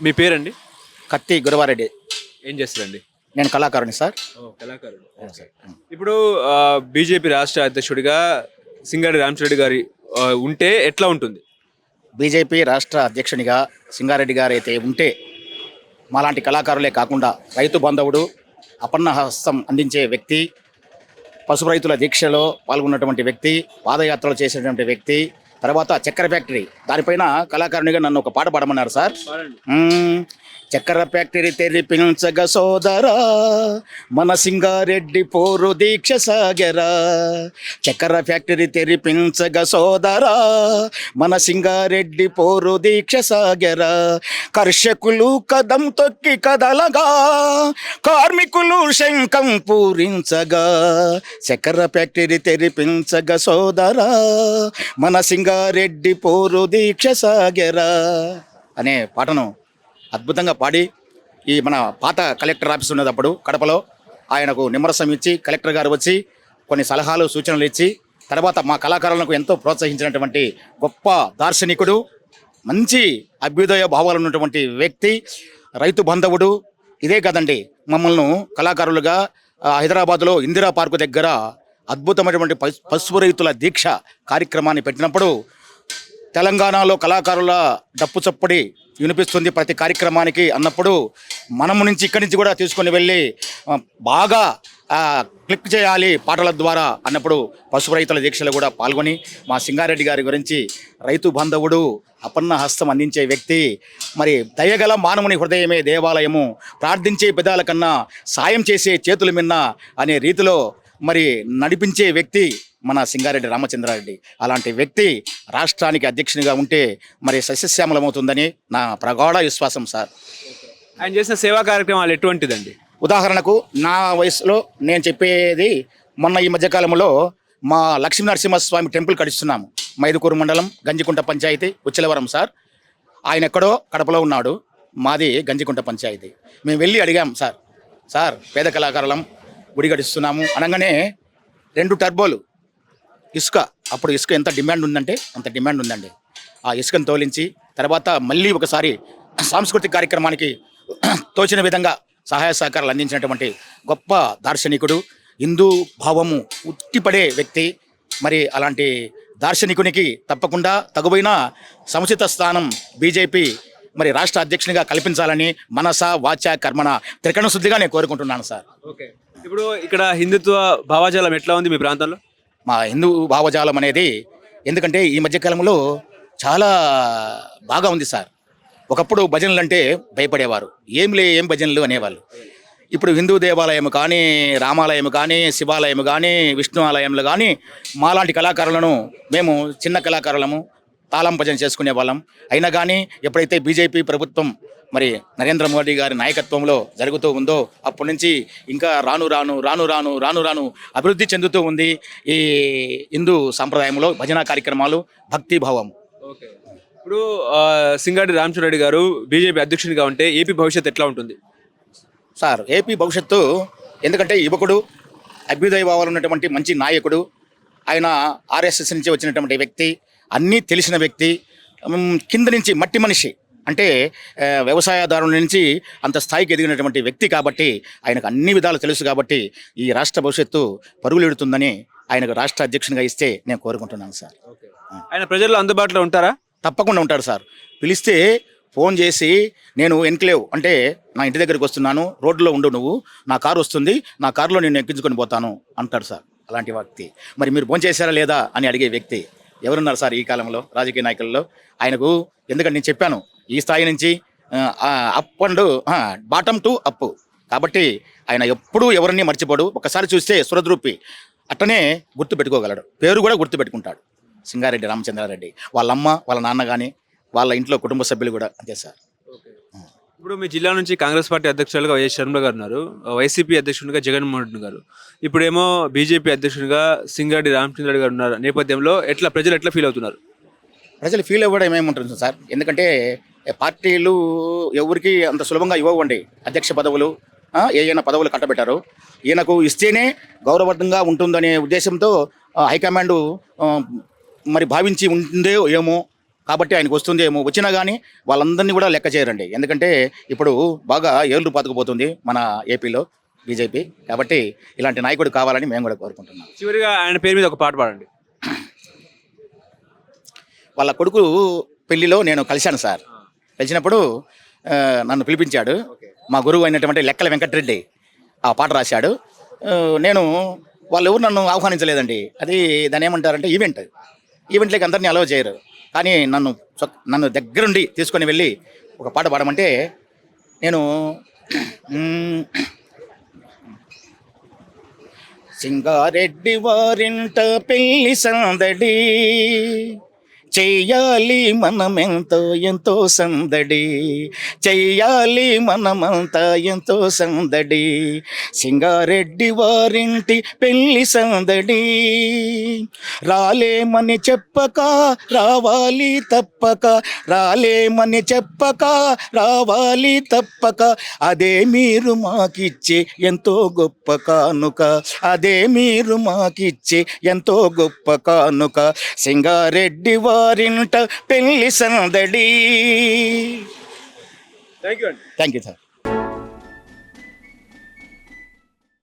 మీ పేరండి? కత్తి గురవారెడ్డి ఏం చేస్తారండి? నేను కళాకారుని సార్. కళాకారుడు. ఇప్పుడు బీజేపీ రాష్ట్ర అధ్యక్షుడిగా సింగారెడ్డి రామచరెడ్డి గారి ఆ, ఉంటే ఎట్లా ఉంటుంది? బీజేపీ రాష్ట్ర అధ్యక్షునిగా సింగారెడ్డి గారు అయితే ఉంటే మాలాంటి కళాకారులే కాకుండా రైతు బాంధవుడు అపన్న హస్తం అందించే వ్యక్తి పశు రైతుల దీక్షలో పాల్గొన్నటువంటి వ్యక్తి పాదయాత్రలు చేసినటువంటి వ్యక్తి తర్వాత చక్కెర ఫ్యాక్టరీ. దానిపైన కళాకారునిగా నన్ను ఒక పాట పాడమన్నారు సార్. చక్కెర ఫ్యాక్టరీ తెరిపించగ సోదరా మన సింగారెడ్డి పోరు దీక్ష సాగరా. చక్కెర ఫ్యాక్టరీ తెరిపించగ సోదరా మన సింగారెడ్డి పోరు దీక్ష సాగరా. కర్షకులు కదం తొక్కి కదలగా కార్మికులు శంఖం పూరించగా. చక్కెర ఫ్యాక్టరీ తెరిపించగ సోదరా మన రంగారెడ్డి పోరు దీక్ష సాగరా అనే పాటను అద్భుతంగా పాడి ఈ మన పాత కలెక్టర్ ఆఫీస్ ఉన్నదప్పుడు కడపలో ఆయనకు నిమ్మరసం ఇచ్చి కలెక్టర్ గారు వచ్చి కొన్ని సలహాలు సూచనలు ఇచ్చి తర్వాత మా కళాకారులకు ఎంతో ప్రోత్సహించినటువంటి గొప్ప దార్శనికుడు మంచి అభ్యుదయ భావాలు ఉన్నటువంటి వ్యక్తి రైతు బంధవుడు. ఇదే కదండి మమ్మల్ని కళాకారులుగా హైదరాబాద్లో ఇందిరా పార్కు దగ్గర అద్భుతమైనటువంటి పశు- రైతుల దీక్ష కార్యక్రమాన్ని పెట్టినప్పుడు తెలంగాణలో కళాకారుల డప్పు చప్పడి వినిపిస్తుంది ప్రతి కార్యక్రమానికి అన్నప్పుడు మనము నుంచి ఇక్కడి నుంచి కూడా తీసుకొని వెళ్ళి బాగా క్లిక్ చేయాలి పాటల ద్వారా అన్నప్పుడు పశువు రైతుల దీక్షలు కూడా పాల్గొని మా సింగారెడ్డి గారి గురించి రైతు బాంధవుడు అపన్న హస్తం అందించే వ్యక్తి మరి దయగల మానవుని హృదయమే దేవాలయము ప్రార్థించే పెదాల కన్నా సాయం చేసే చేతులు మిన్న అనే రీతిలో మరి నడిపించే వ్యక్తి మన సింగారెడ్డి రామచంద్రారెడ్డి. అలాంటి వ్యక్తి రాష్ట్రానికి అధ్యక్షునిగా ఉంటే మరి సస్యశ్యామలమవుతుందని నా ప్రగాఢ విశ్వాసం సార్. ఆయన చేసిన సేవా కార్యక్రమాలు ఎటువంటిదండి? ఉదాహరణకు నా వయసులో నేను చెప్పేది మొన్న ఈ మధ్యకాలంలో మా లక్ష్మీ నరసింహస్వామి టెంపుల్ కడిస్తున్నాము. మైదుకూరు మండలం గంజికుంట పంచాయతీ ఉచ్చలవరం సార్. ఆయన ఎక్కడో కడపలో ఉన్నాడు. మాది గంజికుంట పంచాయతీ. మేము వెళ్ళి అడిగాం సార్. సార్ పేద కళాకారులం గుడి గడిస్తున్నాము అనగానే రెండు టర్బోలు. ఇసుక అప్పుడు ఇసుక ఎంత డిమాండ్ ఉందంటే అంత డిమాండ్ ఉందండి. ఆ ఇసుకను తోలించి తర్వాత మళ్ళీ ఒకసారి సాంస్కృతిక కార్యక్రమానికి తోచిన విధంగా సహాయ సహకారాలు అందించినటువంటి గొప్ప దార్శనికుడు హిందూ భావము ఉట్టిపడే వ్యక్తి. మరి అలాంటి దార్శనికునికి తప్పకుండా తగువైన సముచిత స్థానం బీజేపీ మరి రాష్ట్ర అధ్యక్షునిగా కల్పించాలని మనస వాచ కర్మణ త్రికరణ శుద్ధిగా నేను కోరుకుంటున్నాను సార్. ఓకే. ఇప్పుడు ఇక్కడ హిందుత్వ భావాజాలం ఎట్లా ఉంది మీ ప్రాంతంలో? మా హిందూ భావజాలం అనేది ఎందుకంటే ఈ మధ్యకాలంలో చాలా బాగా ఉంది సార్. ఒకప్పుడు భజనలు అంటే భయపడేవారు. ఏం లే ఏం భజనలు అనేవాళ్ళు. ఇప్పుడు హిందూ దేవాలయం కానీ రామాలయం కానీ శివాలయం కానీ విష్ణు ఆలయంలో కానీ మాలాంటి కళాకారులను మేము చిన్న కళాకారులము తాళం భజన చేసుకునే వాళ్ళం. అయినా కానీ ఎప్పుడైతే బీజేపీ ప్రభుత్వం మరి నరేంద్ర మోడీ గారి నాయకత్వంలో జరుగుతూ ఉందో అప్పటి నుంచి ఇంకా రాను రాను రాను రాను రాను రాను అభివృద్ధి చెందుతూ ఉంది ఈ హిందూ సాంప్రదాయంలో భజన కార్యక్రమాలు భక్తి భావం. ఓకే. ఇప్పుడు ఆ, సింగారెడ్డి రామచరెడ్డి గారు బీజేపీ అధ్యక్షుడిగా ఉంటే ఏపీ భవిష్యత్తు ఎట్లా ఉంటుంది? సార్ ఏపీ భవిష్యత్తు ఎందుకంటే యువకుడు అభ్యుదయ భావాలు ఉన్నటువంటి మంచి నాయకుడు ఆయన ఆర్ఎస్ఎస్ నుంచి వచ్చినటువంటి వ్యక్తి అన్నీ తెలిసిన వ్యక్తి కింద నుంచి మట్టి మనిషి. అంటే వ్యవసాయదారుల నుంచి అంత స్థాయికి ఎదిగినటువంటి వ్యక్తి కాబట్టి ఆయనకు అన్ని విధాలు తెలుసు కాబట్టి ఈ రాష్ట్ర భవిష్యత్తు పరుగులెడుతుందని ఆయనకు రాష్ట్ర అధ్యక్షునిగా ఇస్తే నేను కోరుకుంటున్నాను సార్. ఆయన ప్రజల్లో అందుబాటులో ఉంటారా? తప్పకుండా ఉంటాడు సార్. పిలిస్తే ఫోన్ చేసి నేను ఎన్క్లేవ్ అంటే నా ఇంటి దగ్గరికి వస్తున్నాను రోడ్లో ఉండు నువ్వు నా కారు వస్తుంది నా కారులో నేను ఎక్కించుకొని పోతాను అంటాడు సార్ అలాంటి వ్యక్తి. మరి మీరు ఫోన్ చేశారా లేదా అని అడిగే వ్యక్తి. ఎవరున్నారు సార్ ఈ కాలంలో రాజకీయ నాయకుల్లో? ఆయనకు ఎందుకంటే నేను చెప్పాను ఈ స్థాయి నుంచి up and bottom to up కాబట్టి ఆయన ఎప్పుడూ ఎవరిని మర్చిపోడు. ఒకసారి చూస్తే సురద్రూపి అట్టనే గుర్తు పెట్టుకోగలడు. పేరు కూడా గుర్తు పెట్టుకుంటాడు. సింగారెడ్డి రామచంద్రారెడ్డి. వాళ్ళ అమ్మ వాళ్ళ నాన్న కానీ వాళ్ళ ఇంట్లో కుటుంబ సభ్యులు కూడా అంతే సార్. ఇప్పుడు మీ జిల్లా నుంచి కాంగ్రెస్ పార్టీ అధ్యక్షులుగా వైఎస్ షర్మిల గారు ఉన్నారు. వైసీపీ అధ్యక్షుడిగా జగన్మోహన్ రెడ్డి గారు. ఇప్పుడేమో బీజేపీ అధ్యక్షుడిగా సింగారెడ్డి రామచంద్ర గారు ఉన్నారు. నేపథ్యంలో ఎట్లా ప్రజలు ఎట్లా ఫీల్ అవుతున్నారు? ప్రజలు ఫీల్ అవ్వడం ఏముంటుంది సార్? ఎందుకంటే పార్టీలు ఎవరికి అంత సులభంగా ఇవ్వండి అధ్యక్ష పదవులు ఏవైనా పదవులు కట్టబెట్టారు. ఈయనకు ఇస్తేనే గౌరవార్థంగా ఉంటుందనే ఉద్దేశంతో హైకమాండ్ మరి భావించి ఉంటుందో ఏమో కాబట్టి ఆయనకు వస్తుంది ఏమో. వచ్చినా కానీ వాళ్ళందరినీ కూడా లెక్క చేయరండి. ఎందుకంటే ఇప్పుడు బాగా ఏళ్ళు పాతుకుపోతుంది మన ఏపీలో బీజేపీ. కాబట్టి ఇలాంటి నాయకుడు కావాలని మేము కూడా కోరుకుంటున్నాం. చివరిగా ఆయన పేరు మీద ఒక పాట పాడండి. వాళ్ళ కొడుకు పెళ్ళిలో నేను కలిశాను సార్. కలిసినప్పుడు నన్ను పిలిపించాడు. మా గురువు అయినటువంటి లెక్కల వెంకటరెడ్డి ఆ పాట రాశాడు. నేను వాళ్ళు ఎవరు నన్ను ఆహ్వానించలేదండి. అది దాన్ని ఏమంటారంటే ఈవెంట్. ఈవెంట్లకి అందరినీ అలవ్ చేయరు. కానీ నన్ను నన్ను దగ్గరుండి తీసుకొని వెళ్ళి ఒక పాట పాడమంటే నేను సింగారెడ్డి వారింట పెళ్ళి సందడి. చెయ్యాలి మనమెంతో ఎంతో సందడి. చెయ్యాలి మనమంతా ఎంతో సందడి. సింగారెడ్డి వారింటి పెళ్ళి సందడి. రాలేమని చెప్పక రావాలి తప్పక. రాలేమని చెప్పక రావాలి తప్పక. అదే మీరు మాకిచ్చే ఎంతో గొప్ప కానుక. అదే మీరు మాకిచ్చే ఎంతో గొప్ప కానుక. సింగారెడ్డి వారింట పెళ్ళి సందడి. థ్యాంక్ యూ అండి. Thank you sir